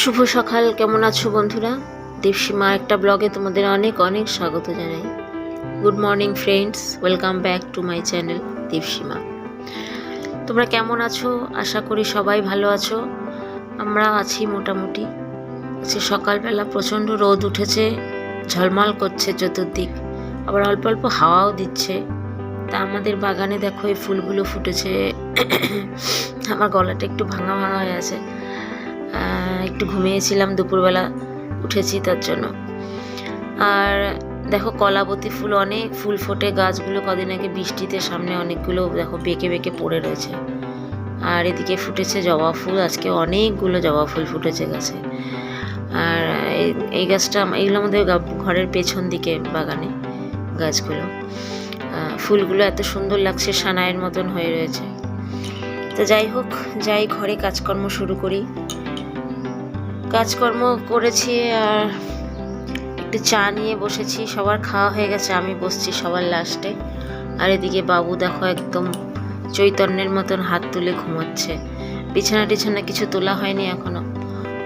শুভ সকাল, কেমন আছো বন্ধুরা? দেবসীমা একটা ব্লগে তোমাদের অনেক অনেক স্বাগত জানাই। Good morning friends welcome back to my channel Debsima. তোমরা কেমন আছো? আশা করি সবাই ভালো আছো। আমরা আছি মোটামুটি। আজকে সকালবেলা প্রচণ্ড রোদ উঠেছে, ঝলমল করছে চতুর্দিক। আবার অল্প অল্প হাওয়াও দিচ্ছে। তা আমাদের বাগানে দেখো এই ফুলগুলো ফুটেছে। আমার গলাটা একটু ভাঙা ভাঙা হয়ে আছে। একটু ঘুমিয়েছিলাম, দুপুরবেলা উঠেছি তার জন্য। আর দেখো, কলাবতী ফুল অনেক, ফুল ফোটে, গাছগুলো কদিন আগে বৃষ্টিতে সামনে অনেকগুলো, দেখো, বেঁকে বেঁকে পড়ে রয়েছে। আর এদিকে ফুটেছে জবা ফুল, আজকে অনেকগুলো জবা ফুল ফুটেছে গাছে। আর এই- গাছটা, এইগুলো আমাদের ঘরের পেছন দিকে বাগানে, গাছগুলো। ফুলগুলো এত সুন্দর লাগছে সানায়ের মতন হয়ে রয়েছে। তো যাই হোক, যাই, ঘরে কাজকর্ম শুরু করি। কাজকর্ম করেছি আর একটু চা নিয়ে বসেছি, সবার খাওয়া হয়ে গেছে, আমি বসছি সবার লাস্টে। আর এদিকে বাবু দেখো একদম চৈতন্যের মতন হাত তুলে ঘুমাচ্ছে। বিছানা টিছানা কিছু তোলা হয়নি এখনও।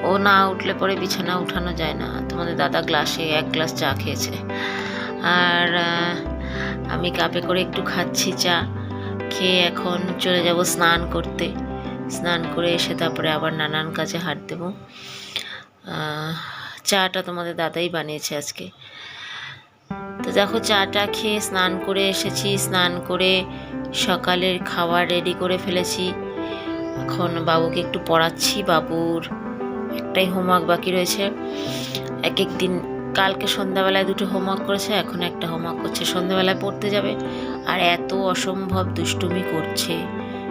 ও না উঠলে পরে বিছানা উঠানো যায় না। তোমাদের দাদা গ্লাসে এক গ্লাস চা খেয়েছে। আর আমি কাপে করে একটু খাচ্ছি চা, খেয়ে এখন চলে যাব স্নান করতে। স্নান করে এসে তারপরে আবার নানান কাজে হাত দেবো। চাটা তোমাদের দাদাই বানিয়েছে আজকে। তো দেখো চাটা খেয়ে স্নান করে এসেছি, স্নান করে সকালের খাবার রেডি করে ফেলেছি। এখন বাবুকে একটু পড়াচ্ছি, বাবুর একটাই হোমওয়ার্ক বাকি রয়েছে। এক এক দিন, কালকে সন্ধ্যাবেলায় দুটো হোমওয়ার্ক করেছে, এখন একটা হোমওয়ার্ক করছে, সন্ধ্যাবেলায় পড়তে যাবে। আর এত অসম্ভব দুষ্টুমি করছে।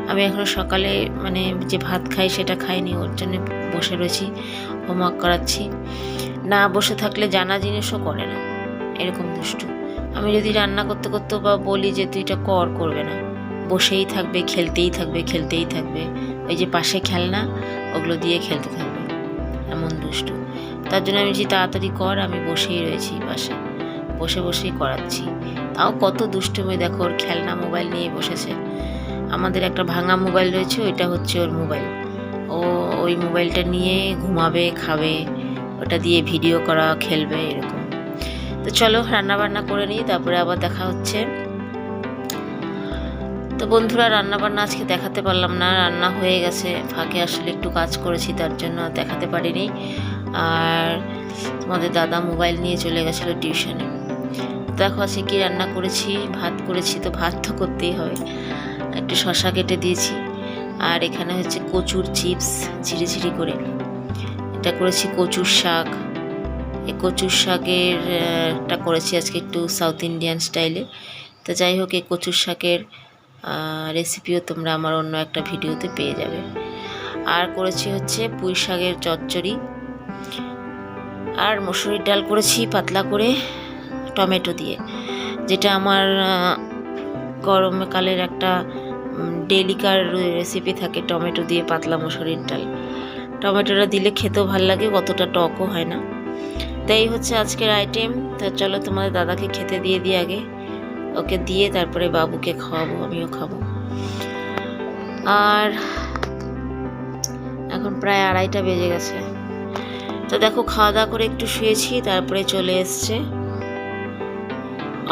আমি এখনও সকালে মানে যে ভাত খাই সেটা খাইনি, ওর জন্য বসে রয়েছি। হোমওয়ার্ক করাচ্ছি। না বসে থাকলে জানা জিনিসও করে না। এরকম দুষ্টু। আমি যদি রান্না করতে করতে বা বলি যে তুই এটা কর, করবে না। বসেই থাকবে, খেলতেই থাকবে খেলতেই থাকবে। ওই যে পাশে খেলনা, ওগুলো দিয়ে খেলতে থাকবে। এমন দুষ্টু। তার জন্য আমি যে তাড়াতাড়ি কর, আমি বসেই রয়েছি পাশে। বসে বসেই করাচ্ছি। তাও কত দুষ্টুমি, দেখো, ওর খেলনা মোবাইল নিয়ে বসেছে। আমাদের একটা ভাঙা মোবাইল রয়েছে, ওইটা হচ্ছে ওর মোবাইল। ও ওই মোবাইলটা নিয়ে ঘুমাবে, খাবে, ওটা দিয়ে ভিডিও করা, খেলবে, এরকম। তো চলো রান্না বান্না করে নিই, তারপরে আবার দেখা হচ্ছে। তো বন্ধুরা রান্না বান্না আজকে দেখাতে পারলাম না, রান্না হয়ে গেছে। ফাঁকে আসলে একটু কাজ করেছি, তার জন্য দেখাতে পারিনি। আর তোমাদের দাদা মোবাইল নিয়ে চলে গেছিল টিউশনে। দেখো আজকে কি রান্না করেছি, ভাত করেছি, তো ভাত তো করতেই হবে। একটু শশা কেটে দিয়েছি। আর এখানে হচ্ছে কচুর চিপস ঝিরি ঝিরি করে। এটা করেছি কচুর শাক। এই কচুর শাকের আহ, টা করেছি আজকে একটু সাউথ ইন্ডিয়ান স্টাইলে তো যাই হোক এই কচুর শাকের রেসিপিও তোমরা আমার অন্য একটা ভিডিওতে পেয়ে যাবে। আর করেছি হচ্ছে পুঁই শাকের চচ্চড়ি। আর মসুরির ডাল করেছি পাতলা করে টমেটো দিয়ে। যেটা আমার গরমকালের একটা ডেলিকার রেসিপি থাকে, টমেটো দিয়ে পাতলা মসুরির ডাল। টমেটোটা দিলে খেতেও ভালো লাগে, অতটা টকও হয় না। তাই হচ্ছে আজকের আইটেম তা চলো তোমাদের দাদাকে খেতে দিয়ে দিই আগে। ওকে দিয়ে তারপরে বাবুকে খাওয়াবো, আমিও খাব। আর এখন প্রায় আড়াইটা বেজে গেছে। তো দেখো, খাওয়া দাওয়া করে একটু শুয়েছি, তারপরে চলে এসছে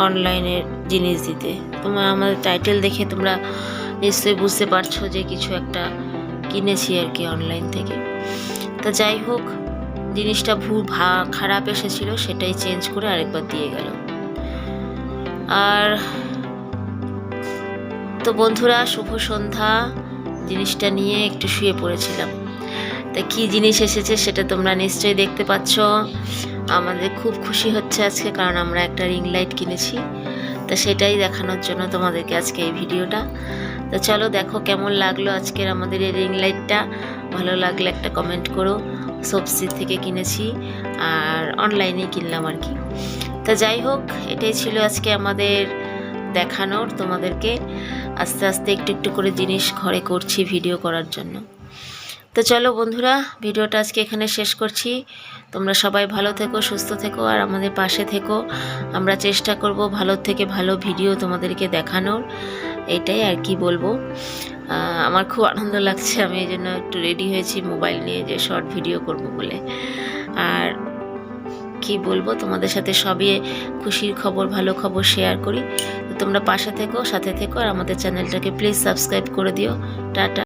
অনলাইনের জিনিস দিতে। তোমার আমাদের টাইটেল দেখে তোমরা নিশ্চয়ই বুঝতে পারছ যে কিছু একটা কিনেছি আর কি অনলাইন থেকে। তা যাই হোক, জিনিসটা ভু, খারাপ এসেছিল, সেটাই চেঞ্জ করে আরেকবার দিয়ে গেল। আর তো বন্ধুরা, শুভ সন্ধ্যা। জিনিসটা নিয়ে একটু শুয়ে পড়েছিলাম। তা কি জিনিস এসেছে সেটা তোমরা নিশ্চয়ই দেখতে পাচ্ছ। আমাদের খুব খুশি হচ্ছে আজকে, কারণ আমরা একটা রিং লাইট কিনেছি। তা সেটাই দেখানোর জন্য তোমাদেরকে আজকে এই ভিডিওটা। তো চলো দেখো কেমন লাগল আজকের আমাদের এই রিং লাইটটা ভালো লাগলে একটা কমেন্ট করো। সবজি থেকে কিনেছি আর অনলাইনে কিনলাম আর কি। তা যাই হোক, এটাই ছিল আজকে আমাদের দেখানোর তোমাদেরকে। আস্তে আস্তে একটু একটু করে জিনিস ঘরে করছি ভিডিও করার জন্য। তো চলো বন্ধুরা, ভিডিওটা আজকে এখানে শেষ করছি। তোমরা সবাই ভালো থেকো, সুস্থ থেকো আর আমাদের পাশে থেকো। আমরা চেষ্টা করব ভালো থেকে ভালো ভিডিও তোমাদেরকে দেখানোর। এটাই আর কি বলব। আমার খুব আনন্দ লাগছে, আমি এই জন্য একটু রেডি হয়েছি মোবাইল নিয়ে যে শর্ট ভিডিও করব বলে। আর কি বলব, তোমাদের সাথে সবই খুশির খবর, ভালো খবর শেয়ার করি। তোমরা পাশে থেকো, সাথে থেকো, আর আমাদের চ্যানেলটাকে প্লিজ সাবস্ক্রাইব করে দিও। টাটা।